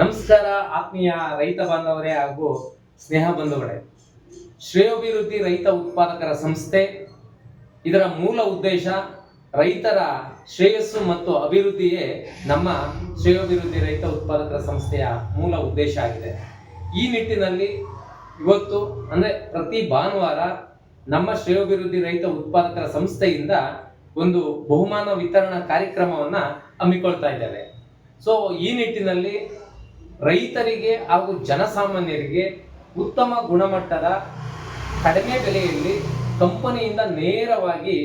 ನಮಸ್ಕಾರ, ಆತ್ಮೀಯ ರೈತ ಬಾಂಧವರೇ ಹಾಗೂ ಸ್ನೇಹ ಬಂಧುಗಳೇ. ಶ್ರೇಯೋಭಿವೃದ್ಧಿ ರೈತ ಉತ್ಪಾದಕರ ಸಂಸ್ಥೆ, ಇದರ ಮೂಲ ಉದ್ದೇಶ ರೈತರ ಶ್ರೇಯಸ್ಸು ಮತ್ತು ಅಭಿವೃದ್ಧಿಯೇ ನಮ್ಮ ಶ್ರೇಯೋಭಿವೃದ್ಧಿ ರೈತ ಉತ್ಪಾದಕರ ಸಂಸ್ಥೆಯ ಮೂಲ ಉದ್ದೇಶ ಆಗಿದೆ. ಈ ನಿಟ್ಟಿನಲ್ಲಿ ಇವತ್ತು, ಅಂದರೆ ಪ್ರತಿ ಭಾನುವಾರ ನಮ್ಮ ಶ್ರೇಯೋಭಿವೃದ್ಧಿ ರೈತ ಉತ್ಪಾದಕರ ಸಂಸ್ಥೆಯಿಂದ ಒಂದು ಬಹುಮಾನ ವಿತರಣಾ ಕಾರ್ಯಕ್ರಮವನ್ನು ಹಮ್ಮಿಕೊಳ್ತಾ ಇದ್ದೇವೆ. ಸೊ ಈ ನಿಟ್ಟಿನಲ್ಲಿ ರೈತರಿಗೆ ಹಾಗೂ ಜನಸಾಮಾನ್ಯರಿಗೆ ಉತ್ತಮ ಗುಣಮಟ್ಟದ ಕಡಿಮೆ ಬೆಲೆಯಲ್ಲಿ ಕಂಪನಿಯಿಂದ ನೇರವಾಗಿ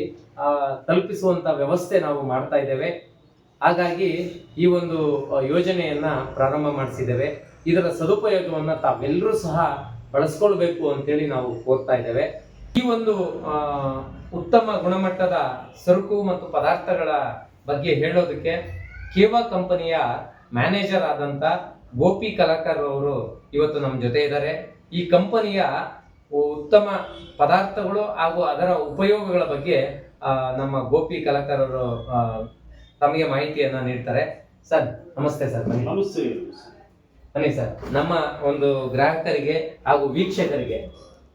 ತಲುಪಿಸುವಂತ ವ್ಯವಸ್ಥೆ ನಾವು ಮಾಡ್ತಾ ಇದ್ದೇವೆ. ಹಾಗಾಗಿ ಈ ಒಂದು ಯೋಜನೆಯನ್ನ ಪ್ರಾರಂಭ ಮಾಡಿಸಿದ್ದೇವೆ. ಇದರ ಸದುಪಯೋಗವನ್ನ ತಾವೆಲ್ಲರೂ ಸಹ ಬಳಸ್ಕೊಳ್ಬೇಕು ಅಂತೇಳಿ ನಾವು ಕೋರ್ತಾ ಇದ್ದೇವೆ. ಈ ಒಂದು ಉತ್ತಮ ಗುಣಮಟ್ಟದ ಸರಕು ಮತ್ತು ಪದಾರ್ಥಗಳ ಬಗ್ಗೆ ಹೇಳೋದಕ್ಕೆ ಕೇವಾ ಕಂಪನಿಯ ಮ್ಯಾನೇಜರ್ ಆದಂತ ಗೋಪಿ ಕಲಾಕರ್ ಅವರು ಇವತ್ತು ನಮ್ಮ ಜೊತೆ ಇದ್ದಾರೆ. ಈ ಕಂಪನಿಯ ಉತ್ತಮ ಪದಾರ್ಥಗಳು ಹಾಗೂ ಅದರ ಉಪಯೋಗಗಳ ಬಗ್ಗೆ ನಮ್ಮ ಗೋಪಿ ಕಲಾಕರ್ ಅವರು ತಮಗೆ ಮಾಹಿತಿಯನ್ನ ನೀಡ್ತಾರೆ. ಸರ್ ನಮಸ್ತೆ ಸರ್ ಬನ್ನಿ. ನಮಸ್ತೆ. ಬನ್ನಿ ಸರ್. ನಮ್ಮ ಒಂದು ಗ್ರಾಹಕರಿಗೆ ಹಾಗೂ ವೀಕ್ಷಕರಿಗೆ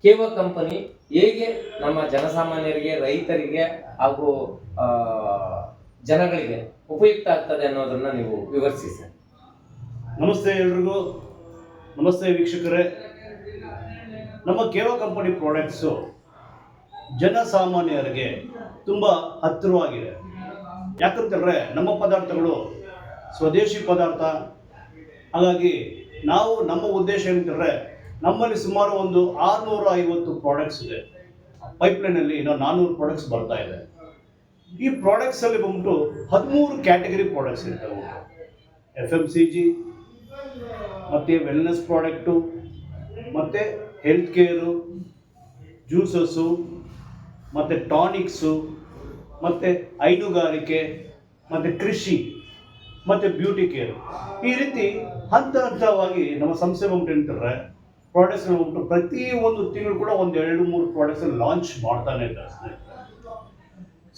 ಕೇವ ಕಂಪನಿ ಹೇಗೆ ನಮ್ಮ ಜನಸಾಮಾನ್ಯರಿಗೆ ರೈತರಿಗೆ ಹಾಗೂ ಜನಗಳಿಗೆ ಉಪಯುಕ್ತ ಆಗ್ತದೆ ಅನ್ನೋದನ್ನ ನೀವು ವಿವರಿಸಿ ಸರ್. ನಮಸ್ತೆ ಎಲ್ರಿಗೂ. ನಮಸ್ತೆ ವೀಕ್ಷಕರೇ. ನಮ್ಮ ಕೇವ ಕಂಪನಿ ಪ್ರಾಡಕ್ಟ್ಸು ಜನಸಾಮಾನ್ಯರಿಗೆ ತುಂಬ ಹತ್ತಿರವಾಗಿದೆ. ಯಾಕಂತಂದರೆ ನಮ್ಮ ಪದಾರ್ಥಗಳು ಸ್ವದೇಶಿ ಪದಾರ್ಥ. ಹಾಗಾಗಿ ನಾವು ನಮ್ಮ ಉದ್ದೇಶ ಏನಂತಂದರೆ ನಮ್ಮಲ್ಲಿ ಸುಮಾರು ಒಂದು ಆರುನೂರ ಐವತ್ತು ಪ್ರಾಡಕ್ಟ್ಸ್ ಇದೆ. ಪೈಪ್ಲೈನಲ್ಲಿ ಇನ್ನೂ ನಾನ್ನೂರು ಪ್ರಾಡಕ್ಟ್ಸ್ ಬರ್ತಾ ಇದೆ. ಈ ಪ್ರಾಡಕ್ಟ್ಸಲ್ಲಿ ಬಂದ್ಬಿಟ್ಟು ಹದಿಮೂರು ಕ್ಯಾಟಗರಿ ಪ್ರಾಡಕ್ಟ್ಸ್ ಇರ್ತವೆ. ಎಫ್ ಎಂ ಸಿ ಜಿ ಮತ್ತು ವೆಲ್ನೆಸ್ ಪ್ರಾಡಕ್ಟು ಮತ್ತು ಹೆಲ್ತ್ ಕೇರು ಜ್ಯೂಸಸ್ಸು ಮತ್ತು ಟಾನಿಕ್ಸು ಮತ್ತು ಹೈನುಗಾರಿಕೆ, ಮತ್ತು ಕೃಷಿ, ಮತ್ತು ಬ್ಯೂಟಿ ಕೇರ್ ಈ ರೀತಿ ಹಂತ ಹಂತವಾಗಿ ನಮ್ಮ ಸಂಸ್ಥೆ ಏನಂತಾರೆ ಪ್ರಾಡಕ್ಟ್ಸ್ ಬಂದ್ಬಿಟ್ಟು ಪ್ರತಿ ಒಂದು ತಿಂಗಳು ಕೂಡ ಒಂದು ಎರಡು ಮೂರು ಪ್ರಾಡಕ್ಟ್ಸ್ ಲಾಂಚ್ ಮಾಡ್ತಾನೆ ಇದ್ದಾರೆ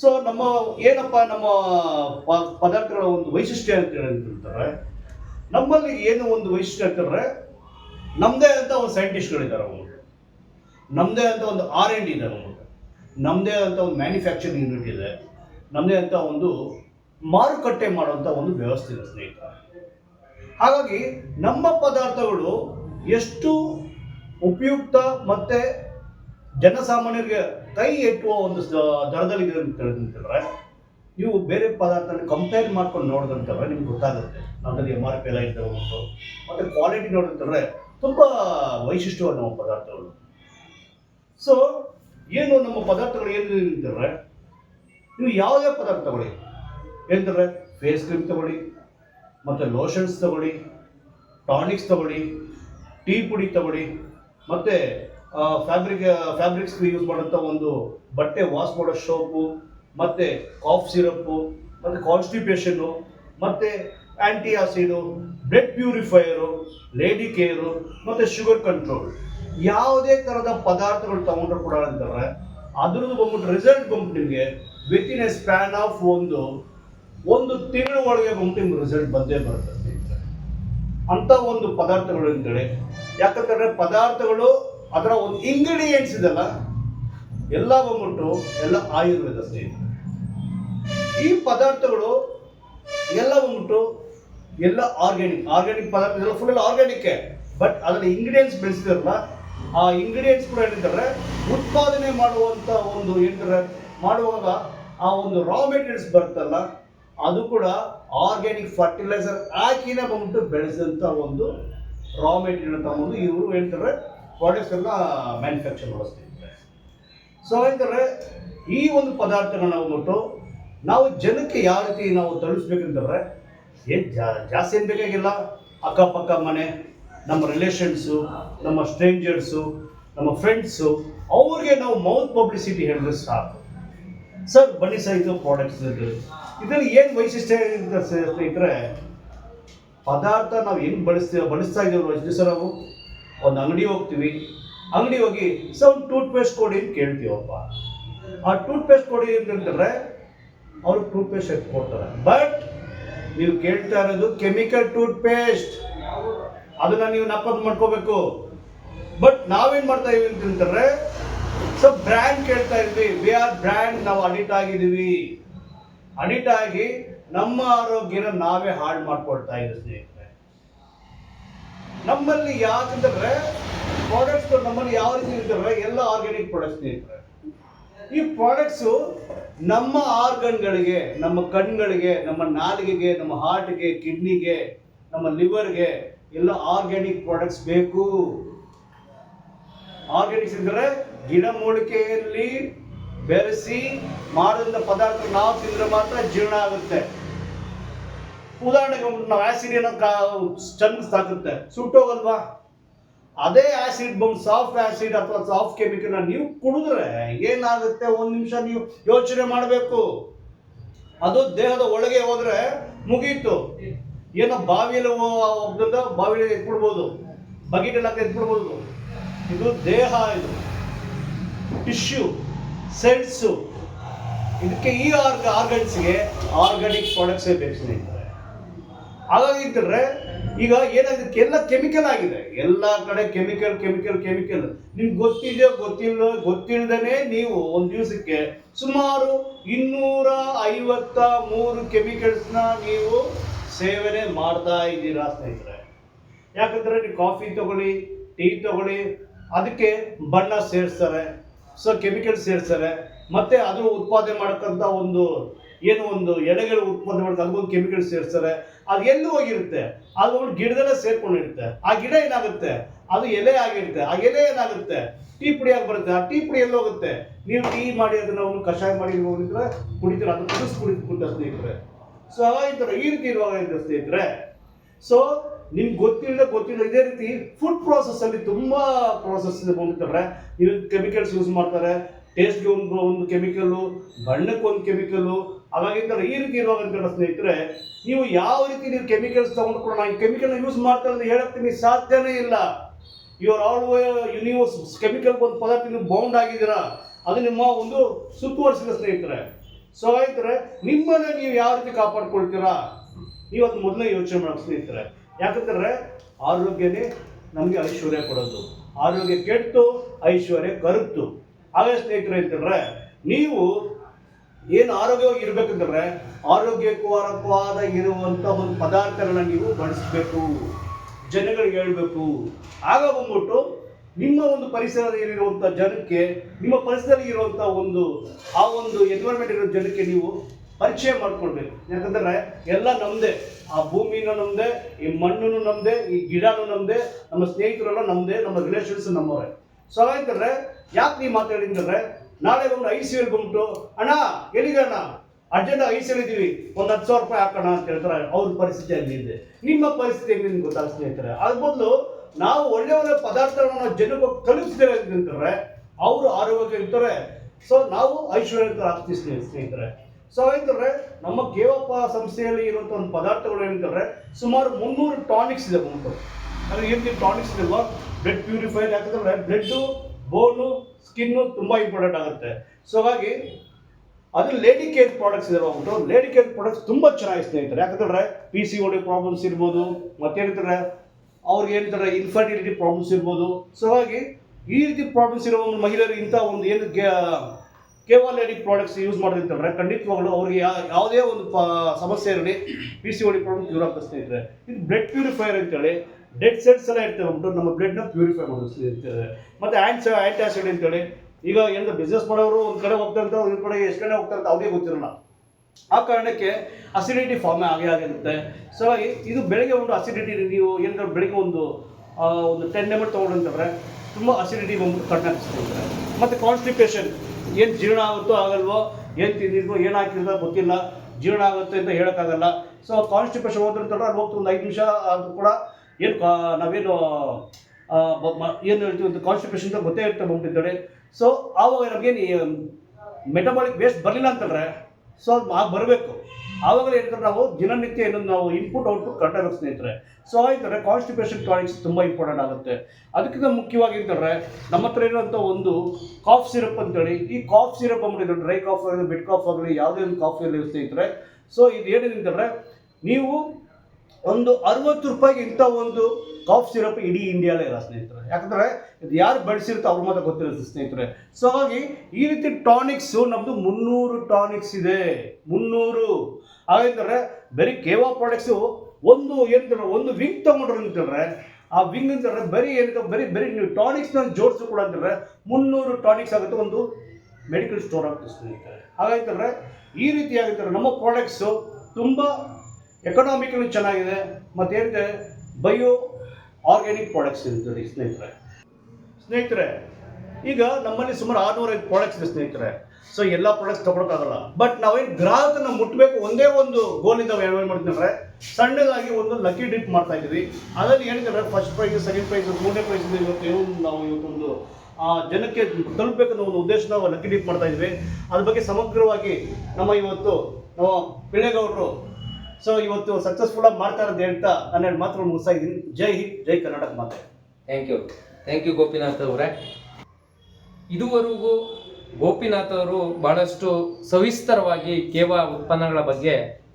ಸೊ ನಮ್ಮ ಏನಪ್ಪ ನಮ್ಮ ಪದಾರ್ಥಗಳ ಒಂದು ವೈಶಿಷ್ಟ್ಯ ಅಂತ ಹೇಳ್ತಾರೆ ನಮ್ಮಲ್ಲಿ ಏನು ಒಂದು ವೈಶಿಷ್ಟ್ಯ ಅಂತಂದ್ರೆ ನಮ್ಮದೇ ಅಂತ ಒಂದು ಸೈಂಟಿಸ್ಟ್ಗಳಿದ್ದಾರೆ ಅವರು. ನಮ್ಮದೇ ಅಂತ ಒಂದು ಆರ್ ಎನ್ ಡಿ ಇದೆ ನಮಗೆ ನಮ್ಮದೇ ಅಂತ ಒಂದು ಮ್ಯಾನುಫ್ಯಾಕ್ಚರಿಂಗ್ ಯೂನಿಟ್ ಇದೆ. ನಮ್ಮದೇ ಅಂತ ಒಂದು ಮಾರುಕಟ್ಟೆ ಮಾಡುವಂಥ ಒಂದು ವ್ಯವಸ್ಥೆ ಇದೆ ಸ್ನೇಹಿತ ಹಾಗಾಗಿ ನಮ್ಮ ಪದಾರ್ಥಗಳು ಎಷ್ಟು ಉಪಯುಕ್ತ ಮತ್ತೆ ಜನಸಾಮಾನ್ಯರಿಗೆ ಕೈ ಎಟ್ಟುವ ಒಂದು ದರದಲ್ಲಿ ಇದೆ ಅಂತ ಹೇಳಿದ್ರೆ ನೀವು ಬೇರೆ ಪದಾರ್ಥನ ಕಂಪೇರ್ ಮಾಡ್ಕೊಂಡು ನೋಡಿದಂತಂದ್ರೆ ನಿಮ್ಗೆ ಗೊತ್ತಾಗುತ್ತೆ. ನಮ್ಮಲ್ಲಿ ಎಂ ಆರ್ ಪಿ ಎಲ್ಲ ಉಂಟು ಮತ್ತು ಕ್ವಾಲಿಟಿ ನೋಡಿದ್ರೆ ತುಂಬ ವೈಶಿಷ್ಟ್ಯವನ್ನು ನಮ್ಮ ಪದಾರ್ಥಗಳು. ಸೊ ಏನು ನಮ್ಮ ಪದಾರ್ಥಗಳು ಏನು ಅಂತಂದ್ರೆ, ನೀವು ಯಾವುದೇ ಪದಾರ್ಥ ತಗೊಳ್ಳಿ. ಏನಂತಾರೆ ಫೇಸ್ ಕ್ರೀಮ್ ತಗೊಳ್ಳಿ, ಮತ್ತು ಲೋಷನ್ಸ್ ತಗೊಳ್ಳಿ ಟಾನಿಕ್ಸ್ ತಗೊಳ್ಳಿ ಟೀ ಪುಡಿ ತಗೊಳ್ಳಿ, ಮತ್ತು ಫ್ಯಾಬ್ರಿಕ್ ಫ್ಯಾಬ್ರಿಕ್ಸ್ಗೆ ಯೂಸ್ ಮಾಡೋಂಥ ಒಂದು ಬಟ್ಟೆ ವಾಶ್ ಮಾಡೋ ಸೋಪು ಮತ್ತು ಕಾಫ್ ಸಿರಪ್ಪು ಮತ್ತು ಕಾನ್ಸ್ಟಿಪೇಷನ್ನು ಮತ್ತು anti acid blood purifier lady care ಮತ್ತು ಶುಗರ್ ಕಂಟ್ರೋಲ್ ಯಾವುದೇ ಥರದ ಪದಾರ್ಥಗಳು ತಗೊಂಡ್ರು ಕೂಡ ಅಂತಾರೆ, ಅದ್ರದ್ದು ಬಂದ್ಬಿಟ್ಟು ರಿಸಲ್ಟ್ ಬಂದ್ಬಿಟ್ಟು ನಿಮಗೆ within a span of ಒಂದು ಒಂದು ತಿಂಗಳ ಒಳಗೆ ಬಂದ್ಬಿಟ್ಟು ನಿಮ್ಗೆ ರಿಸಲ್ಟ್ ಬಂದೇ ಬರುತ್ತೆ. ಅಂತ ಒಂದು ಪದಾರ್ಥಗಳು ಅಂತೇಳಿ ಯಾಕಂತಂದ್ರೆ ಪದಾರ್ಥಗಳು ಅದರ ಒಂದು ಇಂಗ್ರೀಡಿಯೆಂಟ್ಸ್ ಇದೆಲ್ಲ ಎಲ್ಲ ಬಂದ್ಬಿಟ್ಟು ಎಲ್ಲ ಆಯುರ್ವೇದ ಸ್ನೇಹಿತರೆ ಈ ಪದಾರ್ಥಗಳು ಎಲ್ಲ ಬಂದ್ಬಿಟ್ಟು ಎಲ್ಲ ಆರ್ಗ್ಯಾನಿಕ್ ಆರ್ಗ್ಯಾನಿಕ್ ಪದಾರ್ಥ ಎಲ್ಲ ಫುಲ್ ಎಲ್ಲ ಆರ್ಗ್ಯಾನಿಕ್ ಬಟ್ ಅದರಲ್ಲಿ ಇಂಗ್ರೀಡಿಯೆಂಟ್ಸ್ ಬೆಳೆಸಿದಾರಲ್ಲ, ಆ ಇಂಗ್ರೀಡಿಯೆಂಟ್ಸ್ ಕೂಡ ಏನಿದ್ದಾರೆ, ಉತ್ಪಾದನೆ ಮಾಡುವಂಥ ಒಂದು ಏನಿದ್ದಾರೆ, ಮಾಡುವಾಗ ಆ ಒಂದು ರಾ ಮೆಟೀರಿಯಲ್ಸ್ ಬರುತ್ತಲ್ಲ, ಅದು ಕೂಡ ಆರ್ಗ್ಯಾನಿಕ್ ಫರ್ಟಿಲೈಸರ್ ಹಾಕಿನೇ ಬಂದ್ಬಿಟ್ಟು ಬೆಳೆಸಿದಂಥ ಒಂದು ರಾ ಮೆಟೀರಿಯಲ್ ತಗೊಂಡು ಇವರು ಹೇಳ್ತಾರೆ ಪ್ರಾಡಕ್ಟ್ಸ್ ಎಲ್ಲ ಮ್ಯಾನುಫ್ಯಾಕ್ಚರ್ ಮಾಡಿಸ್ತಿದ್ದಾರೆ ಸೊ ಹೇಳ್ತಾರೆ ಈ ಒಂದು ಪದಾರ್ಥಗಳನ್ನ ಬಂದ್ಬಿಟ್ಟು ನಾವು ಜನಕ್ಕೆ ಯಾವ ರೀತಿ ನಾವು ತಲುಪಿಸ್ಬೇಕಂತಂದ್ರೆ ಏನು ಜಾಸ್ತಿ ಏನು ಬೇಕಾಗಿಲ್ಲ. ಅಕ್ಕಪಕ್ಕ ಮನೆ, ನಮ್ಮ ರಿಲೇಷನ್ಸು ನಮ್ಮ ಸ್ಟ್ರೇಂಜರ್ಸು ನಮ್ಮ ಫ್ರೆಂಡ್ಸು ಅವ್ರಿಗೆ ನಾವು ಮೌತ್ ಪಬ್ಲಿಸಿಟಿ ಹೇಳಿದ್ರೆ ಸಾಕು. ಸರ್, ಬನ್ನಿ ಸರ್, ಇದು ಪ್ರಾಡಕ್ಟ್ಸ್ ಇದರಲ್ಲಿ ಏನು ವೈಶಿಷ್ಟ್ಯ ಸ್ನೇಹಿತರೆ? ಪದಾರ್ಥ ನಾವು ಹೆಂಗೆ ಬಳಸ್ತೀವಿ, ಬಳಸ್ತಾ ಇದ್ದೀವಿ ಸರ್ ನಾವು ಒಂದು ಅಂಗಡಿ ಹೋಗ್ತೀವಿ ಅಂಗಡಿ ಹೋಗಿ, ಸರ್ ಟೂತ್ ಪೇಸ್ಟ್ ಕೊಡಿ ಅಂತ ಕೇಳ್ತೀವಪ್ಪ. ಆ ಟೂತ್ ಪೇಸ್ಟ್ ಕೊಡಿ ಅಂತಂದ್ರೆ ಅವ್ರು ಟೂತ್ ಪೇಸ್ಟ್ ಎತ್ಕೊಡ್ತಾರೆ. ಬಟ್ ನೀವು ಕೇಳ್ತಾ ಇರೋದು ಕೆಮಿಕಲ್ ಟೂತ್ ಪೇಸ್ಟ್ ಅದನ್ನ ನೀವು ನಪ್ಪದ್ ಮಾಡ್ಕೋಬೇಕು. ಬಟ್ ನಾವೇನ್ ಮಾಡ್ತಾ ಇದೀವಿ ಅಂತಂದ್ರೆ ಸೊ ಬ್ರ್ಯಾಂಡ್ ಕೇಳ್ತಾ ಇದ್ವಿ. ವಿ ಆರ್ ಬ್ರ್ಯಾಂಡ್ ನಾವು ಅಡಿಟ್ ಆಗಿದ್ದೀವಿ. ಅಡಿಟ್ ಆಗಿ ನಮ್ಮ ಆರೋಗ್ಯನ ನಾವೇ ಹಾಳು ಮಾಡ್ಕೊಳ್ತಾ ಇದ್ದೀವಿ. ನಮ್ಮಲ್ಲಿ ಯಾಕಂದ್ರೆ ಪ್ರಾಡಕ್ಟ್ಸ್ ನಮ್ಮಲ್ಲಿ ಯಾವ ರೀತಿ ಇರ್ತಾರೆ ಎಲ್ಲ ಆರ್ಗ್ಯಾನಿಕ್ ಪ್ರಾಡಕ್ಟ್ಸ್ ಇರ್ತಾರೆ. ಈ ಪ್ರಾಡಕ್ಟ್ಸು ನಮ್ಮ ಆರ್ಗನ್ಗಳಿಗೆ ನಮ್ಮ ಕಣ್ಗಳಿಗೆ, ನಮ್ಮ ನಾಲಿಗೆಗೆ, ನಮ್ಮ ಹಾರ್ಟ್ಗೆ ಕಿಡ್ನಿಗೆ ನಮ್ಮ ಲಿವರ್ಗೆ ಎಲ್ಲ ಆರ್ಗ್ಯಾನಿಕ್ ಪ್ರಾಡಕ್ಟ್ಸ್ ಬೇಕು. ಆರ್ಗ್ಯಾನಿಕ್ಸ್ ಅಂದರೆ ಗಿಡಮೂಲಿಕೆಯಲ್ಲಿ ಬೆರೆಸಿ ಮಾಡಿದಂಥ ಪದಾರ್ಥ ನಾವು ತಿಂದರೆ ಮಾತ್ರ ಜೀರ್ಣ ಆಗುತ್ತೆ. ಉದಾಹರಣೆಗೆ ನಾವು ಆಸಿಡ್ ಏನೋ ಕಾ ಸಾಕುತ್ತೆ ಸುಟ್ಟೋಗಲ್ವಾ ಅದೇ ಆಸಿಡ್ ಬಂದು ಸಾಫ್ಟ್ ಆಸಿಡ್ ಅಥವಾ ಸಾಫ್ಟ್ ಕೆಮಿಕಲ್ ನೀವು ಕುಡಿದ್ರೆ ಏನಾಗುತ್ತೆ? ಒಂದು ನಿಮಿಷ ನೀವು ಯೋಚನೆ ಮಾಡಬೇಕು. ಅದು ದೇಹದ ಒಳಗೆ ಹೋದ್ರೆ ಮುಗೀತು. ಏನೋ ಬಾವಿಯಲ್ಲಿ ಹೋಗ್ದಂತ ಬಾವಿಯಲ್ಲಿ ಎತ್ಬಿಡ್ಬೋದು. ಬಕೆಟಲ್ಲಿ ಹಾಕಿ ಎತ್ಬಿಡ್ಬೋದು. ಇದು ದೇಹ ಇದು. ಟಿಶ್ಯೂ ಸೆಲ್ಸು ಇದಕ್ಕೆ ಈ ಆರ್ಗ ಆರ್ಗನ್ಸ್ಗೆ ಆರ್ಗ್ಯಾನಿಕ್ ಪ್ರಾಡಕ್ಟ್ಸೇ ಬೇಕು ಸ್ನೇಹಿತರೆ. ಹಾಗಾಗಿ ಅಂತಂದ್ರೆ ಈಗ ಏನಾಗುತ್ತೆ ಎಲ್ಲ ಕೆಮಿಕಲ್ ಆಗಿದೆ. ಎಲ್ಲ ಕಡೆ ಕೆಮಿಕಲ್ ಕೆಮಿಕಲ್ ಕೆಮಿಕಲ್ ನಿಮ್ಗೆ ಗೊತ್ತಿದೆಯೋ ಗೊತ್ತಿಲ್ಲ ಗೊತ್ತಿಲ್ಲದೇ ನೀವು ಒಂದು ದಿವಸಕ್ಕೆ ಸುಮಾರು ಇನ್ನೂರ ಐವತ್ತ ಮೂರು ಕೆಮಿಕಲ್ಸ್ನ ನೀವು ಸೇವನೆ ಮಾಡ್ತಾ ಇದ್ದೀರಾ ಸ್ನೇಹಿತರೆ. ಯಾಕಂದ್ರೆ ನೀವು ಕಾಫಿ ತಗೊಳ್ಳಿ ಟೀ ತಗೊಳ್ಳಿ, ಅದಕ್ಕೆ ಬಣ್ಣ ಸೇರಿಸ್ತಾರೆ ಸೊ ಕೆಮಿಕಲ್ ಸೇರಿಸ್ತಾರೆ ಮತ್ತೆ ಅದು ಉತ್ಪಾದನೆ ಮಾಡಕ್ಕಂತ ಒಂದು ಏನು ಒಂದು ಎಲೆಗಳು ಉತ್ಪನ್ನ ಮಾಡ್ತಾರೆ ಅದಕ್ಕೊಂದು ಕೆಮಿಕಲ್ ಸೇರಿಸ್ತಾರೆ. ಅದು ಎಲ್ಲೂ ಹೋಗಿರುತ್ತೆ. ಅದು ಒಂದು ಗಿಡದಲ್ಲೇ ಸೇರ್ಕೊಂಡಿರುತ್ತೆ. ಆ ಗಿಡ ಏನಾಗುತ್ತೆ? ಅದು ಎಲೆ ಆಗಿರುತ್ತೆ. ಆ ಎಲೆ ಏನಾಗುತ್ತೆ? ಟೀ ಪುಡಿ ಆಗಿ ಬರುತ್ತೆ. ಆ ಟೀ ಪುಡಿ ಎಲ್ಲೋಗುತ್ತೆ ನೀವು ಟೀ ಮಾಡಿ ಅದನ್ನ ಒಂದು ಕಷಾಯ ಮಾಡಿ ಹೋಗಿದ್ರೆ ಕುಡಿತೀರ. ಅದು ಕುದಿಸ್ ಕುಡಿದ್ಬಿಟ್ಟು ಸ್ನೇಹಿತರೆ. ಸೊ ಥರ ಈ ರೀತಿ ಇರುವಾಗ ಸ್ನೇಹಿತರೆ? ಸೊ ನಿಮ್ಗೆ ಗೊತ್ತಿಲ್ಲ ಗೊತ್ತಿಲ್ಲ. ಇದೇ ರೀತಿ ಫುಡ್ ಪ್ರಾಸೆಸ್ ಅಲ್ಲಿ ತುಂಬಾ ಪ್ರಾಸೆಸ್ ಬಂದಿರ್ತಾರೆ ಕೆಮಿಕಲ್ಸ್ ಯೂಸ್ ಮಾಡ್ತಾರೆ. ಟೇಸ್ಟ್ಗೆ ಒಂದು ಒಂದು ಕೆಮಿಕಲ್ಲು ಬಣ್ಣಕ್ಕೆ ಒಂದು ಕೆಮಿಕಲ್ಲು ಹಾಗಾಗಿ ಈ ರೀತಿ ಇರುವಾಗ ಸ್ನೇಹಿತರೆ, ನೀವು ಯಾವ ರೀತಿ ನೀವು ಕೆಮಿಕಲ್ಸ್ ತಗೊಂಡ್ಕೊಂಡು ಕೂಡ ನಾನು ಕೆಮಿಕಲ್ ಯೂಸ್ ಮಾಡ್ತಾರೆ ಅಂತ ಹೇಳಕ್ಕೆ ಸಾಧ್ಯನೇ ಇಲ್ಲ. You are all universe chemical ಒಂದು ಪದಾರ್ಥ ನೀವು ಬೌಂಡ್ ಆಗಿದ್ದೀರಾ? ಅದು ನಿಮ್ಮ ಒಂದು ಸುತ್ತುವರಿಸಿದ ಸ್ನೇಹಿತರೆ. ಸೊ ಸ್ನೇಹಿತರೆ ನಿಮ್ಮನ್ನ ನೀವು ಯಾವ ರೀತಿ ಕಾಪಾಡ್ಕೊಳ್ತೀರಾ? ನೀವು ಅದು ಮೊದಲೇ ಯೋಚನೆ ಮಾಡೋ ಸ್ನೇಹಿತರೆ. ಯಾಕಂದ್ರೆ ಆರೋಗ್ಯನೇ ನಮಗೆ ಐಶ್ವರ್ಯ ಕೊಡೋದು. ಆರೋಗ್ಯ ಕೆಟ್ಟು, ಐಶ್ವರ್ಯ ಕರುತ್ತು ಹಾಗೆ ಸ್ನೇಹಿತರೆ ಅಂತಂದ್ರೆ, ನೀವು ಏನು ಆರೋಗ್ಯವಾಗಿ ಇರ್ಬೇಕಂದ್ರೆ ಆರೋಗ್ಯಕರವಾದ ಇರುವಂತ ಒಂದು ಪದಾರ್ಥಗಳನ್ನ ನೀವು ಬಳಸಬೇಕು, ಜನಗಳಿಗೆ ಹೇಳಬೇಕು. ಆಗ ಬಂದ್ಬಿಟ್ಟು ನಿಮ್ಮ ಒಂದು ಪರಿಸರದಲ್ಲಿರುವಂಥ ಜನಕ್ಕೆ, ನಿಮ್ಮ ಪರಿಸರದಲ್ಲಿ ಇರುವಂಥ ಒಂದು, ಆ ಒಂದು ಎನ್ವೈರ್ಮೆಂಟ್ ಇರೋ ಜನಕ್ಕೆ ನೀವು ಪರಿಚಯ ಮಾಡ್ಕೊಳ್ಬೇಕು. ಯಾಕಂದ್ರೆ ಎಲ್ಲ ನಮ್ಮದೇ ಆ ಭೂಮಿನೂ ನಮ್ಮದೇ ಈ ಮಣ್ಣು ನಮ್ಮದೇ ಈ ಗಿಡನೂ ನಮ್ಮದೇ ನಮ್ಮ ಸ್ನೇಹಿತರೆಲ್ಲ ನಮ್ಮದೇ ನಮ್ಮ ರಿಲೇಷನ್ಸ್ ನಮ್ಮವರೇ. ಸೊ ಹಾಗಾದ್ರೆ ಯಾಕೆ ನೀವು ಮಾತಾಡಿದ್ರೆ ನಾಳೆ ಒಂದು ಐ ಸಿ ಎಲ್ ಬಂದ್ಬಿಟ್ಟು, ಅಣ್ಣ, ಎಲ್ಲಿದೆ ಅಣ್ಣ? ಅರ್ಜೆಂಟ್ ಐ ಸಿ ಎಲ್ ಇದೀವಿ ಒಂದು ಹತ್ತು ಸಾವಿರ ರೂಪಾಯಿ ಹಾಕೋಣ ಅಂತ ಹೇಳ್ತಾರೆ. ಅವ್ರ ಪರಿಸ್ಥಿತಿ ಅಲ್ಲಿದೆ ನಿಮ್ಮ ಪರಿಸ್ಥಿತಿ ಹೆಂಗೆ ಗೊತ್ತಾಗ ಸ್ನೇಹಿತರೆ? ಅದ್ರ ಬದಲು ನಾವು ಒಳ್ಳೆ ಒಳ್ಳೆ ಪದಾರ್ಥಗಳನ್ನ ಜನಕ್ಕೆ ಕಲಿಸ್ತೇವೆ ಅಂತಂದ್ರೆ ಅವರು ಆರೋಗ್ಯ ಇರ್ತಾರೆ. ಸೊ ನಾವು ಐಶ್ವರ್ಯ ಆಗ್ತೀವಿ ಸ್ನೇಹಿತ ಸ್ನೇಹಿತರೆ. ಸೊ ಏನಂತಾರೆ ನಮ್ಮ ಕೇವಪ್ಪ ಸಂಸ್ಥೆಯಲ್ಲಿ ಇರುವಂಥ ಒಂದು ಪದಾರ್ಥಗಳು ಏನಂತಂದ್ರೆ ಸುಮಾರು ಮುನ್ನೂರು ಟಾನಿಕ್ಸ್ ಇದೆ ಬಂದು ಅದು ಏನು ಟಾನಿಕ್ಸ್ ಇದೆ ಬ್ಲಡ್ ಪ್ಯೂರಿಫೈರ್ ಯಾಕಂದ್ರೆ ಬ್ಲಡ್ಡು ಬೋನು ಸ್ಕಿನ್ನು ತುಂಬ ಇಂಪಾರ್ಟೆಂಟ್ ಆಗುತ್ತೆ. ಸೊ ಹಾಗಾಗಿ ಅದು ಲೇಡಿ ಕೇರ್ ಪ್ರಾಡಕ್ಟ್ಸ್ ಇದೆ ಹೋಗ್ಬಿಟ್ಟು ಲೇಡಿ ಕೇರ್ ಪ್ರಾಡಕ್ಟ್ಸ್ ತುಂಬ ಚೆನ್ನಾಗಿ ಸ್ನೇಹಿತರೆ ಯಾಕಂದ್ರೆ ಪಿ ಸಿ ಓಡಿ ಪ್ರಾಬ್ಲಮ್ಸ್ ಇರ್ಬೋದು ಮತ್ತೇನಿರ್ತಾರೆ ಅವ್ರಿಗೆ ಏನಿರ್ತಾರೆ ಇನ್ಫರ್ಟಿಲಿಟಿ ಪ್ರಾಬ್ಲಮ್ಸ್ ಇರ್ಬೋದು. ಸೊ ಹಾಗಾಗಿ ಈ ರೀತಿ ಪ್ರಾಬ್ಲಮ್ಸ್ ಇರೋ ಒಂದು ಮಹಿಳೆಯರು ಇಂಥ ಒಂದು ಏನು ಕೇವಲ ಲೇಡಿ ಪ್ರಾಡಕ್ಟ್ಸ್ ಯೂಸ್ ಮಾಡೋದಂತಂದ್ರೆ ಖಂಡಿತವಾಗ್ಲು ಅವ್ರಿಗೆ ಯಾವುದೇ ಒಂದು ಸಮಸ್ಯೆ ಇರಲಿ P C O D problem cure ಸ್ನೇಹಿತರೆ. ಇದು ಬ್ಲಡ್ ಪ್ಯೂರಿಫೈಯರ್ ಅಂತೇಳಿ ಡೆಡ್ ಸೆಲ್ಸ್ ಎಲ್ಲ ಇರ್ತವೆ ಉಂಟು, ನಮ್ಮ ಬ್ಲಡ್ನ ಪ್ಯೂರಿಫೈ ಮಾಡೋದು ಸ್ನೇಹಿತರೆ. ಮತ್ತು ಆ್ಯಂಟ್ ಆ್ಯಂಟಿ ಆಸಿಡ್ ಅಂತೇಳಿ, ಈಗ ಎಲ್ಲ ಬಿಸ್ನೆಸ್ ಮಾಡೋರು ಒಂದು ಕಡೆ ಹೋಗ್ತಾರೆ ಒಂದು ಕಡೆ ಎಷ್ಟು ಕಡೆ ಹೋಗ್ತಾರೆ ಅಂತ ಅವ್ರಿಗೆ ಗೊತ್ತಿರಲ್ಲ. ಆ ಕಾರಣಕ್ಕೆ ಅಸಿಡಿಟಿ ಫಾರ್ಮ್ ಆಗೇ ಆಗಿರುತ್ತೆ. ಸೊ ಇದು ಬೆಳಗ್ಗೆ ಒಂದು ಅಸಿಡಿಟಿ ನೀವು ಏನಾದ್ರು ಬೆಳಗ್ಗೆ ಒಂದು ಒಂದು ಟೆನ್ ಎಂ ಎಲ್ ತೊಗೊಂಡ್ರೆ ತುಂಬ ಅಸಿಡಿಟಿ ಬಂದು ಕಡಿಮೆ ಆಗ್ತಿರುತ್ತೆ ಮತ್ತು ಕಾನ್ಸ್ಟಿಪೇಷನ್ ಏನು ಜೀರ್ಣ ಆಗುತ್ತೋ ಆಗಲ್ವೋ, ಏನು ತಿಂದಿದ್ವೋ ಏನು ಹಾಕಿದ್ರೋ ಗೊತ್ತಿಲ್ಲ. ಜೀರ್ಣ ಆಗುತ್ತೆ ಅಂತ ಹೇಳೋಕ್ಕಾಗಲ್ಲ. ಸೊ ಕಾನ್ಸ್ಟಿಪೇಷನ್ ಹೋದ್ರೆ ಅಲ್ಲಿ ಹೋಗ್ತು ಒಂದು ಐದು ನಿಮಿಷ ಆದರೂ ಕೂಡ ಏನು ಕಾ, ನಾವೇನು ಏನು ಹೇಳ್ತೀವಿ ಅಂತ ಕಾನ್ಸ್ಟಿಪೇಷನ್ ಅಂತ ಗೊತ್ತೇ ಇರ್ತಾ ಬಂದ್ಬಿಟ್ಟಿದ್ದಾರೆ ಸೊ ಆವಾಗ ನಮಗೇನು ಮೆಟಬಾಲಿಕ್ ವೇಸ್ಟ್ ಬರಲಿಲ್ಲ ಅಂತಂದ್ರೆ ಸೊ ಅದು ಬರಬೇಕು. ಆವಾಗಲೇ ಏನಂದ್ರೆ ನಾವು ದಿನನಿತ್ಯ ಏನೊಂದು ನಾವು ಇನ್ಪುಟ್ ಔಟ್ಪುಟ್ ಆಗುತ್ತೆ ಸ್ನೇಹಿತರೆ. ಸೊ ಆಯ್ತಾರೆ ಕಾನ್ಸ್ಟಿಪೇಷನ್ ಟಾನಿಕ್ಸ್ ತುಂಬ ಇಂಪಾರ್ಟೆಂಟ್ ಆಗುತ್ತೆ. ಅದಕ್ಕಿಂತ ಮುಖ್ಯವಾಗಿ ಅಂತಂದರೆ ನಮ್ಮ ಹತ್ರ ಇರುವಂಥ ಒಂದು ಕಾಫ್ ಸಿರಪ್ ಅಂತೇಳಿ, ಈ ಕಾಫ್ ಸಿರಪ್ ಅಂದ್ಬಿಟ್ಟು ಡ್ರೈ ಕಾಫ್ ಆಗಲಿ ಬೆಡ್ ಕಾಫ್ ಆಗಲಿ, ಯಾವುದೇ ಒಂದು ಕಾಫಿ ಕಾಫಿಯಲ್ಲಿ ಸ್ನೇಹಿತರೆ. ಸೊ ಇದು ಏನಿದೆ ಅಂತಂದರೆ, ನೀವು ಒಂದು ಅರವತ್ತು ರೂಪಾಯಿಗೆ ಇಂಥ ಒಂದು ಕಾಫ್ ಸಿರಪ್ ಇಡೀ ಇಂಡಿಯಾಲೇ ಇಲ್ಲ ಸ್ನೇಹಿತರೆ. ಯಾಕಂದ್ರೆ ಇದು ಯಾರು ಬೆಳೆಸಿರುತ್ತೋ ಅವ್ರ ಮಾತ್ರ ಗೊತ್ತಿರುತ್ತೆ, ಸ್ನೇಹಿತರೆ. ಸೊ ಹಾಗಾಗಿ ಈ ರೀತಿ ಟಾನಿಕ್ಸು ನಮ್ಮದು ಮುನ್ನೂರು ಟಾನಿಕ್ಸ್ ಇದೆ. ಮುನ್ನೂರು. ಹಾಗಂದ್ರೆ ಬರೀ ಕೇವಾ ಪ್ರಾಡಕ್ಟ್ಸು ಒಂದು ಏನಂತಾರೆ ಒಂದು ವಿಂಗ್ ತೊಗೊಂಡ್ರು ಅಂತಂದ್ರೆ, ಆ ವಿಂಗ್ ಅಂತಂದ್ರೆ ಬರೀ ಏನಂತ, ಬರೀ ಬರೀ ನೀವು ಟಾನಿಕ್ಸ್ನ ಜೋಡಿಸು ಕೂಡ ಅಂತಂದ್ರೆ ಮುನ್ನೂರು ಟಾನಿಕ್ಸ್ ಆಗುತ್ತೆ ಒಂದು ಮೆಡಿಕಲ್ ಸ್ಟೋರ್ ಆಗುತ್ತೆ ಸ್ನೇಹಿತರೆ. ಹಾಗಾಯ್ತಂದ್ರೆ ಈ ರೀತಿ ಆಗಿರ್ತಾರೆ ನಮ್ಮ ಪ್ರಾಡಕ್ಟ್ಸು ತುಂಬ ಎಕನಾಮಿಕಲಿ ಚೆನ್ನಾಗಿದೆ. ಮತ್ತು ಏನಿದೆ ಬಯೋ ಆರ್ಗ್ಯಾನಿಕ್ ಪ್ರಾಡಕ್ಟ್ಸ್ ಇರ್ತದೆ ಸ್ನೇಹಿತರೆ. ಸ್ನೇಹಿತರೆ ಈಗ ನಮ್ಮಲ್ಲಿ ಸುಮಾರು ಆರುನೂರೈದು ಪ್ರಾಡಕ್ಟ್ಸ್ ಇದೆ ಸ್ನೇಹಿತರೆ. ಸೊ ಎಲ್ಲ ಪ್ರಾಡಕ್ಟ್ಸ್ ತಗೊಳಕ್ಕಾಗಲ್ಲ. ಬಟ್ ನಾವೇನು ಗ್ರಾಹಕನ ಮುಟ್ಟಬೇಕು ಒಂದೇ ಒಂದು ಗೋಲಿಂದ ನಾವು ಏನು ಮಾಡ್ತೀವಿ ಸಣ್ಣದಾಗಿ ಒಂದು ಲಕ್ಕಿ ಡಿಪ್ ಮಾಡ್ತಾ ಇದ್ದೀವಿ. ಅದರಲ್ಲಿ ಏನಿದೆ ಫಸ್ಟ್ ಪ್ರೈಸ್ ಸೆಕೆಂಡ್ ಪ್ರೈಸ್ ಮೂರನೇ ಪ್ರೈಸ್ ಇವತ್ತು ಏನು ನಾವು ಇವತ್ತೊಂದು ಆ, ಜನಕ್ಕೆ ತಲುಪಬೇಕನ್ನೋ ಒಂದು ಉದ್ದೇಶ ನಾವು ಲಕ್ಕಿ ಡಿಪ್ ಮಾಡ್ತಾ ಇದ್ವಿ ಅದ್ರ ಬಗ್ಗೆ ಸಮಗ್ರವಾಗಿ ನಮ್ಮ ಇವತ್ತು ನಮ್ಮ ಪಿಳ್ಳೇಗೌಡರು ಸೊ ಇವತ್ತು ಸಕ್ಸಸ್ಫುಲ್ ಆಗಿ ಮಾಡ್ತಾರೆ ಅಂತ ಹೇಳ್ತಾ ಹನ್ನೆರಡು ಮಾತ್ರ ಮುಗಿಸ್ತಾ ಇದ್ದೀನಿ ಜೈ ಹಿಂದ್, ಜೈ ಕರ್ನಾಟಕ ಮಾತೆ. Thank you thank you Gopinath ಅವರೇ. ಇದುವರೆಗೂ ಗೋಪಿನಾಥ್ ಅವರು ಬಹಳಷ್ಟು ಸವಿಸ್ತರವಾಗಿ ಕೇವ ಉತ್ಪನ್ನಗಳ ಬಗ್ಗೆ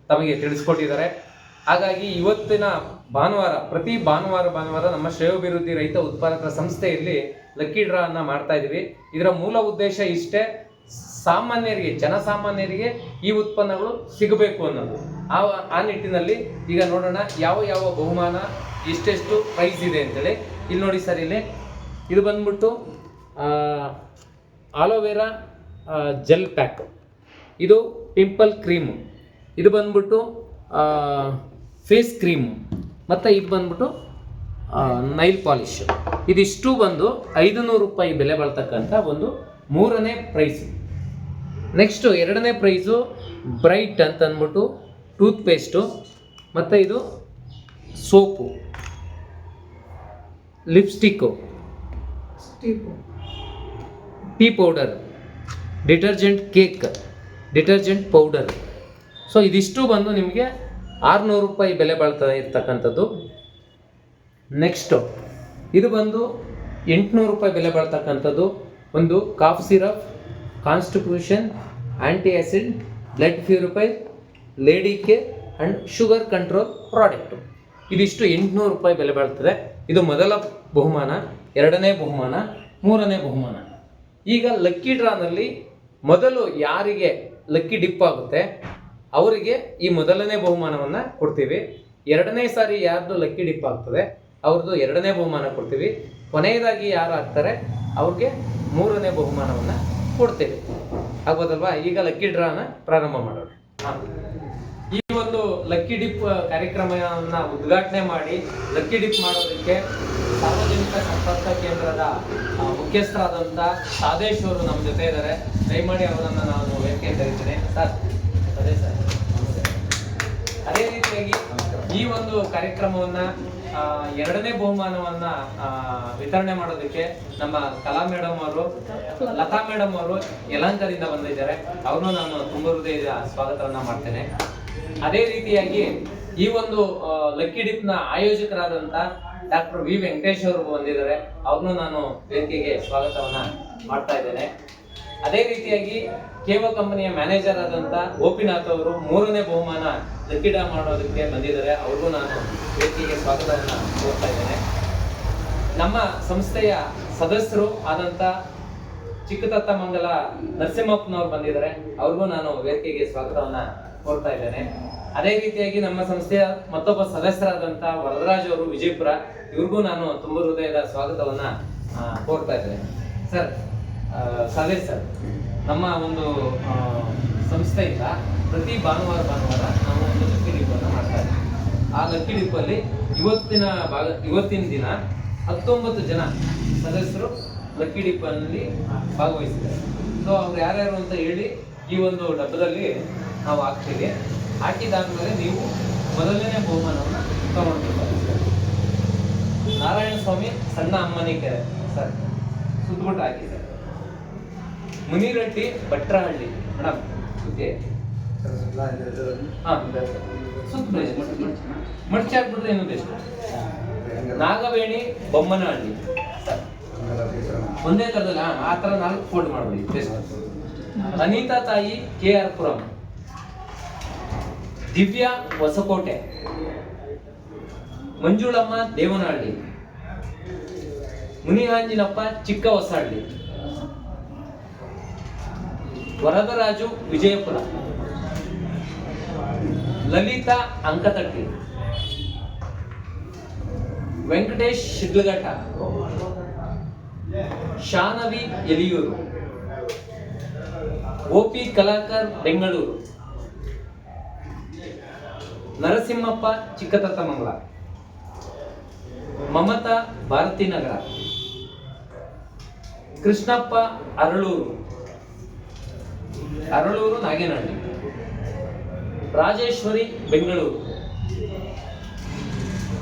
ತಮಗೆ ತಿಳಿಸ್ಕೊಟ್ಟಿದ್ದಾರೆ. ಹಾಗಾಗಿ ಇವತ್ತಿನ ಭಾನುವಾರ, ಪ್ರತಿ ಭಾನುವಾರ ಭಾನುವಾರ ನಮ್ಮ ಶ್ರೇಯೋಭಿವೃದ್ಧಿ ರೈತ ಉತ್ಪಾದಕರ ಸಂಸ್ಥೆಯಲ್ಲಿ ಲಕ್ಕಿ ಡ್ರಾ ಅನ್ನ ಮಾಡ್ತಾ ಇದೀವಿ. ಇದರ ಮೂಲ ಉದ್ದೇಶ ಇಷ್ಟೇ ಸಾಮಾನ್ಯರಿಗೆ, ಜನಸಾಮಾನ್ಯರಿಗೆ ಈ ಉತ್ಪನ್ನಗಳು ಸಿಗಬೇಕು ಅನ್ನೋದು. ಆ ಆ ನಿಟ್ಟಿನಲ್ಲಿ ಈಗ ನೋಡೋಣ ಯಾವ ಯಾವ ಬಹುಮಾನ, ಎಷ್ಟೆಷ್ಟು ಪ್ರೈಸ್ ಇದೆ ಅಂತೇಳಿ. ಇಲ್ಲಿ ನೋಡಿ ಸರ್, ಇಲ್ಲಿ ಇದು ಬಂದ್ಬಿಟ್ಟು ಆಲೋವೆರಾ ಜೆಲ್ ಪ್ಯಾಕ್ ಇದು ಪಿಂಪಲ್ ಕ್ರೀಮು ಇದು ಬಂದ್ಬಿಟ್ಟು ಫೇಸ್ ಕ್ರೀಮು ಮತ್ತು ಇದು ಬಂದ್ಬಿಟ್ಟು ನೈಲ್ ಪಾಲಿಷ್ ಇದಿಷ್ಟು ಬಂದು ಐದು ನೂರು ರೂಪಾಯಿ ಬೆಲೆ ಬಾಳ್ತಕ್ಕಂಥ ಒಂದು ಮೂರನೇ ಪ್ರೈಸು ನೆಕ್ಸ್ಟು ಎರಡನೇ ಪ್ರೈಸು ಬ್ರೈಟ್ ಅಂತ ಅಂದ್ಬಿಟ್ಟು ಟೂತ್ ಪೇಸ್ಟು ಮತ್ತು ಇದು soap lipstick tea powder detergent cake detergent powder so ಇದಿಷ್ಟು ಬಂದು ನಿಮಗೆ ಆರುನೂರು ರೂಪಾಯಿ ಬೆಲೆ ಬಾಳ್ತಾ ಇರ್ತಕ್ಕಂಥದ್ದು. ನೆಕ್ಸ್ಟು ಇದು ಬಂದು ಎಂಟುನೂರು ರೂಪಾಯಿ ಬೆಲೆ ಬಾಳ್ತಕ್ಕಂಥದ್ದು. ಒಂದು cough syrup constipation anti acid blood purify lady care and sugar control product. ಇದಿಷ್ಟು ಎಂಟುನೂರು ರೂಪಾಯಿ ಬೆಲೆ ಬಾಳ್ತದೆ. ಇದು ಮೊದಲ ಬಹುಮಾನ, ಎರಡನೇ ಬಹುಮಾನ, ಮೂರನೇ ಬಹುಮಾನ. ಈಗ ಲಕ್ಕಿ ಡ್ರಾನಲ್ಲಿ ಮೊದಲು ಯಾರಿಗೆ ಲಕ್ಕಿ ಡಿಪ್ ಆಗುತ್ತೆ, ಅವರಿಗೆ ಈ ಮೊದಲನೇ ಬಹುಮಾನವನ್ನು ಕೊಡ್ತೀವಿ. ಎರಡನೇ ಸಾರಿ ಯಾರ್ದು ಲಕ್ಕಿ ಡಿಪ್ ಆಗ್ತದೆ ಅವ್ರದ್ದು ಎರಡನೇ ಬಹುಮಾನ ಕೊಡ್ತೀವಿ. ಕೊನೆಯದಾಗಿ ಯಾರು ಆಗ್ತಾರೆ? ಅವ್ರಿಗೆ ಮೂರನೇ ಬಹುಮಾನವನ್ನು ಕೊಡ್ತೇವೆ. ಆಗ್ಬೋದಲ್ವಾ? ಈಗ ಲಕ್ಕಿ ಡ್ರಾನ ಪ್ರಾರಂಭ ಮಾಡೋಣ. ಈ ಒಂದು ಲಕ್ಕಿ ಡಿಪ್ ಕಾರ್ಯಕ್ರಮವನ್ನ ಉದ್ಘಾಟನೆ ಮಾಡಿ ಲಕ್ಕಿ ಡಿಪ್ ಮಾಡೋದಕ್ಕೆ ಸಾರ್ವಜನಿಕ ಸಂಪರ್ಕ ಕೇಂದ್ರದ ಮುಖ್ಯಸ್ಥರಾದಂಥ ಸಾದೇಶ್ ಅವರು ನಮ್ಮ ಜೊತೆ ಇದ್ದಾರೆ ದಯಮಾಡಿ ಅವರನ್ನ ನಾನು ವೇದಿಕೆ ಕರೀತೇನೆ ಸರ್ ಅದೇ ಸರ್. ಅದೇ ರೀತಿಯಾಗಿ ಈ ಒಂದು ಕಾರ್ಯಕ್ರಮವನ್ನ ಎರಡನೇ ಬಹುಮಾನವನ್ನ ವಿತರಣೆ ಮಾಡೋದಕ್ಕೆ ನಮ್ಮ ಕಲಾ ಮೇಡಮ್ ಅವರು, ಲತಾ ಮೇಡಮ್ ಅವರು ಯಲಂಕದಿಂದ ಬಂದಿದ್ದಾರೆ. ಅವ್ರನ್ನೂ ನಾನು ತುಂಬ ಹೃದಯದ ಸ್ವಾಗತವನ್ನ ಮಾಡ್ತೇನೆ. ಅದೇ ರೀತಿಯಾಗಿ ಈ ಒಂದು ಲಕ್ಕಿ ಡಿಪ್ನ ಆಯೋಜಕರಾದಂತ ಡಾಕ್ಟರ್ ವಿ ವೆಂಕಟೇಶ್ ಅವರು ಬಂದಿದ್ದಾರೆ. ಅವ್ರನ್ನೂ ನಾನು ವೇದಿಕೆಗೆ ಸ್ವಾಗತವನ್ನ ಮಾಡ್ತಾ ಇದ್ದೇನೆ. ಅದೇ ರೀತಿಯಾಗಿ ಕೇವ ಕಂಪನಿಯ ಮ್ಯಾನೇಜರ್ ಆದಂತ ಗೋಪಿನಾಥ್ ಅವರು ಮೂರನೇ ಬಹುಮಾನ ಲಕ್ಕಿಡ ಮಾಡೋದಕ್ಕೆ ಬಂದಿದ್ದಾರೆ. ಅವ್ರಿಗೂ ನಾನು ವೇದಿಕೆಗೆ ಸ್ವಾಗತವನ್ನ ಕೋರ್ತಾ ಇದ್ದೇನೆ. ನಮ್ಮ ಸಂಸ್ಥೆಯ ಸದಸ್ಯರು ಆದಂತ ಚಿಕ್ಕತತ್ತಮಂಗಲ ನರಸಿಂಹಪ್ಪನವ್ರು ಬಂದಿದ್ದಾರೆ. ಅವ್ರಿಗೂ ನಾನು ವೇದಿಕೆಗೆ ಸ್ವಾಗತವನ್ನ ಕೋರ್ತಾ ಇದ್ದೇನೆ. ಅದೇ ರೀತಿಯಾಗಿ ನಮ್ಮ ಸಂಸ್ಥೆಯ ಮತ್ತೊಬ್ಬ ಸದಸ್ಯರಾದಂತ ವರದರಾಜ್ ಅವರು ವಿಜಯಪುರ, ಇವ್ರಿಗೂ ನಾನು ತುಂಬ ಹೃದಯದ ಸ್ವಾಗತವನ್ನ ಕೋರ್ತಾ ಇದ್ದೇನೆ. ಸರ್ ಸದೇ ಸರ್. ನಮ್ಮ ಒಂದು ಸಂಸ್ಥೆಯಿಂದ ಪ್ರತಿ ಭಾನುವಾರ ಭಾನುವಾರ ನಾವು ಒಂದು ಲಕ್ಕಿ ಡಿಪ್ಪನ್ನು ಮಾಡ್ತಾ ಇದ್ದೀವಿ. ಆ ಲಕ್ಕಿ ಡಿಪ್ಪಲ್ಲಿ ಇವತ್ತಿನ ಭಾಗ, ಇವತ್ತಿನ ದಿನ ಹತ್ತೊಂಬತ್ತು ಜನ ಸದಸ್ಯರು ಲಕ್ಕಿ ಡಿಪ್ಪಲ್ಲಿ ಭಾಗವಹಿಸಿದ್ದಾರೆ. ಸೊ ಅವ್ರು ಯಾರ್ಯಾರು ಅಂತ ಹೇಳಿ ಈ ಒಂದು ಡಬ್ಬದಲ್ಲಿ ನಾವು ಹಾಕ್ತೀವಿ. ಹಾಕಿದಾದ್ಮೇಲೆ ನೀವು ಮೊದಲನೇ ಬಹುಮಾನವನ್ನು ತಗೊಂಡಿರ್ತಾರೆ ನಾರಾಯಣ ಸ್ವಾಮಿ ಸಣ್ಣ ಅಮ್ಮನಿಗೆ ಸರ್. ಸುತ್ತಬಿಟ್ಟು ಹಾಕಿ ಸರ್ ಮುನಿರೆಡ್ಡಿ ಭಟ್ರಹಳ್ಳಿ. ಮೇಡಮ್ ಸುತ್ತಬಿಡಿ ಮಡ್ಚಿ ಹಾಕ್ಬಿಟ್ರೆ ಇನ್ನೂ ಬೆಸ್ಟ್ ನಾಗವೇಣಿ ಬೊಮ್ಮನಹಳ್ಳಿ. ಒಂದೇ ಥರದಲ್ಲಿ ಆ ಥರ ನಾಲ್ಕು ಫೋಲ್ಡ್ ಮಾಡ್ಬಿಡಿ ಬೆಸ್ಟ್ ಅನಿತಾ ತಾಯಿ ಕೆ ಆರ್ ಪುರಂ ದಿವ್ಯಾ ಹೊಸಕೋಟೆ. ಮಂಜುಳಮ್ಮ ದೇವನಹಳ್ಳಿ. ಮುನಿಹಾಂಜಿನಪ್ಪ ಚಿಕ್ಕ ಹೊಸಹಳ್ಳಿ ವರದರಾಜು ವಿಜಯಪುರ. ಲಲಿತಾ ಅಂಕತಟ್ಟಿ. ವೆಂಕಟೇಶ್ ಶಿಡ್ಲಘಟ್ಟ. ಶಾನವಿ ಎಲಿಯೂರು. ಓಪಿ ಕಲಾಕರ್ ಬೆಂಗಳೂರು. ನರಸಿಂಹಪ್ಪ ಚಿಕ್ಕತತ್ತಮಂಗಲ ಮಮತಾ ಭಾರತಿನಗರ ಕೃಷ್ಣಪ್ಪ ಅರಳೂರು. ಅರಳೂರು, ನಾಗೇನಹಳ್ಳಿ. ರಾಜೇಶ್ವರಿ, ಬೆಂಗಳೂರು.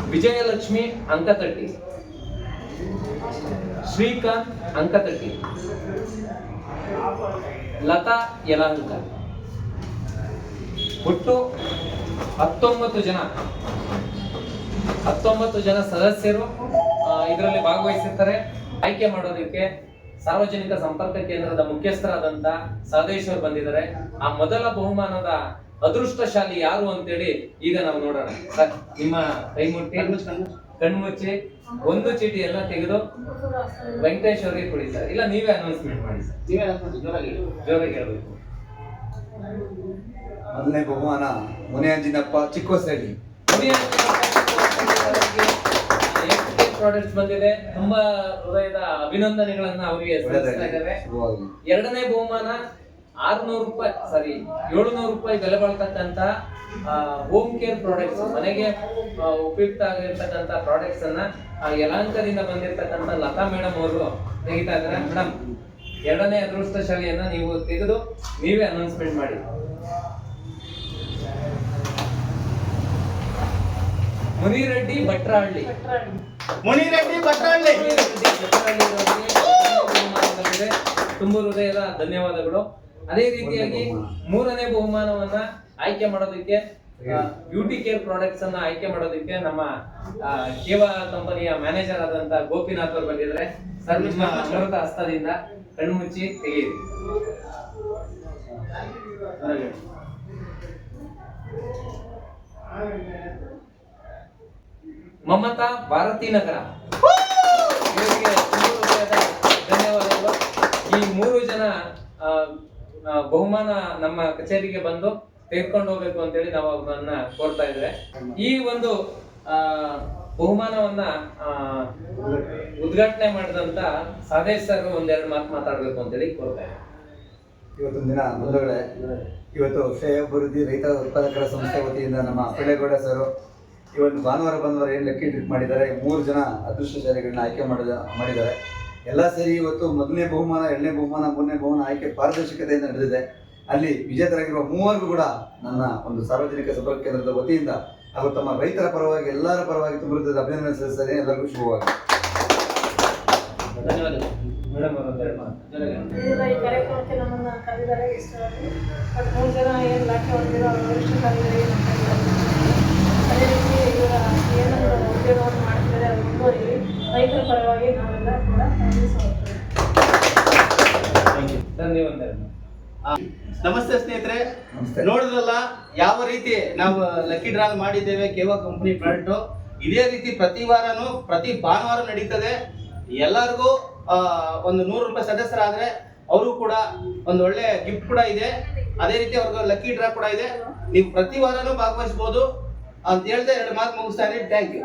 ವಿಜಯಲಕ್ಷ್ಮಿ, ಅಂಕತಟ್ಟಿ. ಶ್ರೀಕಾಂತ್, ಅಂಕತಟ್ಟಿ. ಲತಾ, ಯಲಹಂಕ. ಒಟ್ಟು ಹತ್ತೊಂಬತ್ತು ಜನ. ಹತ್ತೊಂಬತ್ತು ಜನ ಸದಸ್ಯರು ಇದರಲ್ಲಿ ಭಾಗವಹಿಸಿರ್ತಾರೆ. ಆಯ್ಕೆ ಮಾಡೋದಕ್ಕೆ ಸಾರ್ವಜನಿಕ ಸಂಪರ್ಕ ಕೇಂದ್ರದ ಮುಖ್ಯಸ್ಥರಾದಂತ ಸಹದೇಶ್ವರ್ ಬಂದಿದ್ದಾರೆ. ಆ ಮೊದಲ ಬಹುಮಾನದ ಅದೃಷ್ಟಶಾಲಿ ಯಾರು ಅಂತೇಳಿ ಈಗ ನಾವು ನೋಡೋಣ. ಸರ್ ನಿಮ್ಮ ಕೈ ಮುಟ್ಟಿ ಕಣ್ಮುಚ್ಚಿ ಒಂದು ಚೀಟಿ ಎಲ್ಲ ತೆಗೆದು ವೆಂಕಟೇಶ್ ಅವರಿಗೆ ಕೊಡಿ ಸರ್. ಇಲ್ಲ ನೀವೇ ಅನೌನ್ಸ್ಮೆಂಟ್ ಮಾಡಿ ಸರ್. ನೀವೇ ಜೋರಾಗಿ ಹೇಳ್ಬೇಕು. ಮೊದಲನೇ ಬಹುಮಾನ ಮುನಿಯಂಜಿನಪ್ಪ ಚಿಕ್ಕೋಸಳ್ಳಿ ಪ್ರಾಡಕ್ಟ್ಸ್ ಬಂದಿದೆ. ತುಂಬಾ ಹೃದಯದ ಅಭಿನಂದನೆಗಳನ್ನ ಅವರಿಗೆ ಸಲ್ಲಿಸ್ತಾ ಇದ್ದೇವೆ. ಎರಡನೇ ಬಹುಮಾನ ಆರ್ನೂರು ರೂಪಾಯಿ ಸಾರಿ ಏಳುನೂರು ರೂಪಾಯಿ ಬೆಲೆ ಬಾಳ್ತಕ್ಕಂತ ಹೋಮ್ ಕೇರ್ ಪ್ರಾಡಕ್ಟ್ಸ್ ಮನೆಗೆ ಉಪಯುಕ್ತ ಆಗಿರ್ತಕ್ಕಂಥ ಪ್ರಾಡಕ್ಟ್ಸ್ ಅನ್ನ ಆ, ಯಲಹಂಕದಿಂದ ಬಂದಿರತಕ್ಕಂತ ಲತಾ ಮೇಡಮ್ ಅವರು ತೆಗಿತಾ ಇದ್ದಾರೆ. ಮೇಡಮ್ ಎರಡನೇ ಅದೃಷ್ಟಶಾಲಿಯನ್ನ ನೀವು ತೆಗೆದು ನೀವೇ ಅನೌನ್ಸ್ಮೆಂಟ್ ಮಾಡಿ. ಮುನಿರೆಡ್ಡಿ ಭಟ್ರಹಳ್ಳಿ ಮುನಿರೆಡ್ಡಿ ಭಟ್ರಹಳ್ಳಿ. ತುಂಬ ಹೃದಯದ ಧನ್ಯವಾದಗಳು. ಅದೇ ರೀತಿಯಾಗಿ ಮೂರನೇ ಬಹುಮಾನವನ್ನ ಆಯ್ಕೆ ಮಾಡೋದಕ್ಕೆ ಬ್ಯೂಟಿ ಕೇರ್ ಪ್ರಾಡಕ್ಟ್ಸ್ ಅನ್ನ ಆಯ್ಕೆ ಮಾಡೋದಕ್ಕೆ ನಮ್ಮ ಸೇವಾ ಕೇವ ಕಂಪನಿಯ ಮ್ಯಾನೇಜರ್ ಆದಂತ ಗೋಪಿನಾಥ್ ಅವರು ಬಂದಿದ್ರೆ ಸರ್ ನಿಮ್ಮ ಅಮೃತ ಹಸ್ತದಿಂದ ಕಣ್ಮುಚ್ಚಿ ತೆಗೆಯಿರಿ. ಮಮತಾ ಭಾರತಿ ನಗರ. ಧನ್ಯವಾದಗಳು. ಈ ಮೂರು ಜನ ಬಹುಮಾನ ನಮ್ಮ ಕಚೇರಿಗೆ ಬಂದು ತೆಗೆದುಕೊಂಡು ಹೋಗ್ಬೇಕು ಅಂತೇಳಿ ನಾವು ಅವ್ರನ್ನ ಕೋರ್ತಾ ಇದ್ರೆ ಈ ಒಂದು ಬಹುಮಾನವನ್ನ ಉದ್ಘಾಟನೆ ಮಾಡಿದಂತ ಸಾದೇಶ್ ಸರ್ ಒಂದೆರಡು ಮಾತು ಮಾತಾಡ್ಬೇಕು ಅಂತೇಳಿ ಕೋರ್ತಾ ಇದ್ದಾರೆ ಇವತ್ತೊಂದು ದಿನ ಬಂಧುಗಳೇ ಇವತ್ತು ಶ್ರೇಯ ಅಭಿವೃದ್ಧಿ ರೈತ ಉತ್ಪಾದಕರ ಸಂಸ್ಥೆ ವತಿಯಿಂದ ನಮ್ಮ ಪಿಳ್ಳೆಗೌಡ ಸರ್ ಇವತ್ತು ಭಾನುವಾರ ಭಾನುವಾರ ಏನು ಲಕ್ಕಿ ಟ್ರಿಪ್ ಮಾಡಿದ್ದಾರೆ? ಮೂರು ಜನ ಅದೃಷ್ಟಶಾಲಿಗಳನ್ನ ಆಯ್ಕೆ ಮಾಡಿದ ಮಾಡಿದ್ದಾರೆ. ಎಲ್ಲ ಸೇರಿ ಇವತ್ತು ಮೊದಲನೇ ಬಹುಮಾನ ಎರಡನೇ ಬಹುಮಾನ ಮೂರನೇ ಬಹುಮಾನ ಆಯ್ಕೆ ಪಾರದರ್ಶಕತೆಯಿಂದ ನಡೆದಿದೆ. ಅಲ್ಲಿ ವಿಜೇತರಾಗಿರುವ ಮೂವರಿಗೂ ಕೂಡ ನನ್ನ ಒಂದು ಸಾರ್ವಜನಿಕ ಸಂಪರ್ಕ ಕೇಂದ್ರದ ವತಿಯಿಂದ ಹಾಗೂ ತಮ್ಮ ರೈತರ ಪರವಾಗಿ ಎಲ್ಲರ ಪರವಾಗಿ ತುಂಬಿರುತ್ತದೆ ಅಭಿನಂದನೆ ಸಲ್ಲಿಸ್ತಾರೆ ಎಲ್ಲರಿಗೂ ಶುಭವಾಗಿ ಧನ್ಯವಾದಗಳು ಮೇಡಮ್ ಅವರು ಒಂದೆರಡು ಮಾತು ಜೊತೆಗೆ ಇಲ್ಲ ಈ ಕಾರ್ಯಕ್ರಮಕ್ಕೆ ನಮ್ಮನ್ನ ಕರೆದಿದ್ದಾರೆ ಇಷ್ಟವಾಗಿ ಮತ್ತು ಮೂರು ಜನ ಏನು ಲಾಟರಿ ಹೊಡೆದಿರೋ ಅವ್ರ ವರಿಷ್ಠರಿಗೆ ಅದೇ ರೀತಿ ಇವರ ಏನು ಉದ್ಯೋಗವನ್ನು ಮಾಡ್ತಿದ್ದಾರೆ ಅದು ಮುಂದುವರಿಲಿ ರೈತರ ಪರವಾಗಿ ನಾವೆಲ್ಲ ಕೂಡ ಸ್ವಾಗತಿಸುತ್ತೇವೆ ಸರ್ ನೀವು ಒಂದೆರಡು ಮಾತು. ಆ, ನಮಸ್ತೆ ಸ್ನೇಹಿತರೆ. ನೋಡಿದ್ರಲ್ಲ ಯಾವ ರೀತಿ ನಾವು ಲಕ್ಕಿ ಡ್ರಾ ಮಾಡಿದ್ದೇವೆ ಕೇವಾ ಕಂಪನಿ ಪ್ರಾಡಕ್ಟ್ ಇದೇ ರೀತಿ ಪ್ರತಿ ವಾರನೂ ಪ್ರತಿ ಭಾನುವಾರ ನಡೀತದೆ. ಎಲ್ಲರಿಗೂ ಒಂದು ನೂರು ರೂಪಾಯಿ ಸದಸ್ಯರಾದ್ರೆ ಅವರು ಕೂಡ ಒಂದು ಒಳ್ಳೆ ಗಿಫ್ಟ್ ಕೂಡ ಇದೆ. ಅದೇ ರೀತಿ ಅವ್ರಿಗೆ ಲಕ್ಕಿ ಡ್ರಾ ಕೂಡ ಇದೆ. ನೀವು ಪ್ರತಿ ವಾರನೂ ಭಾಗವಹಿಸ್ಬೋದು. ಅಂತ ಹೇಳ್ದೆ ಎರಡು ಮಾತು ಮುಗಿಸ್ತಾ ಇದ್ದೀನಿ. Thank you